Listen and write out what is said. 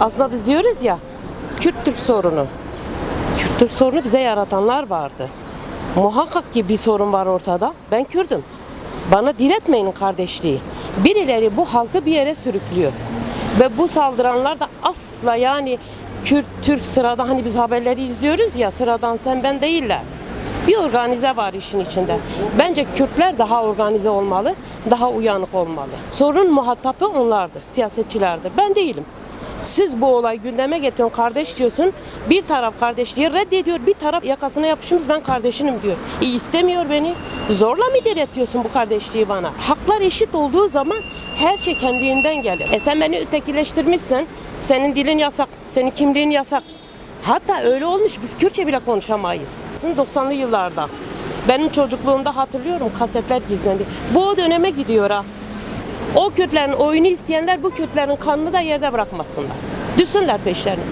Aslında biz diyoruz ya Kürt-Türk sorunu. Kürt-Türk sorunu bize yaratanlar vardı. Muhakkak ki bir sorun var ortada. Ben Kürdüm. Bana diretmeyin kardeşliği. Birileri bu halkı bir yere sürüklüyor. Ve bu saldıranlar da asla yani Kürt, Türk sırada hani biz haberleri izliyoruz ya sıradan sen ben değiller. Bir organize var işin içinde. Bence Kürtler daha organize olmalı, daha uyanık olmalı. Sorun muhatabı onlardır, siyasetçilerdir. Ben değilim. Siz bu olay gündeme getiriyorsun, kardeş diyorsun. Bir taraf kardeşliği reddediyor, bir taraf yakasına yapışmış ben kardeşinim diyor. E, istemiyor beni. Zorla mı diretiyorsun bu kardeşliği bana? Haklar eşit olduğu zaman her şey kendinden gelir. E sen beni ötekileştirmişsin. Senin dilin yasak, senin kimliğin yasak. Hatta öyle olmuş biz Kürtçe bile konuşamayız. 90'lı yıllarda. Benim çocukluğumda hatırlıyorum kasetler gizlendi. Bu döneme gidiyor ha. O Kürtlerin oyunu isteyenler bu Kürtlerin kanını da yerde bırakmasınlar. Düşsünler peşlerine.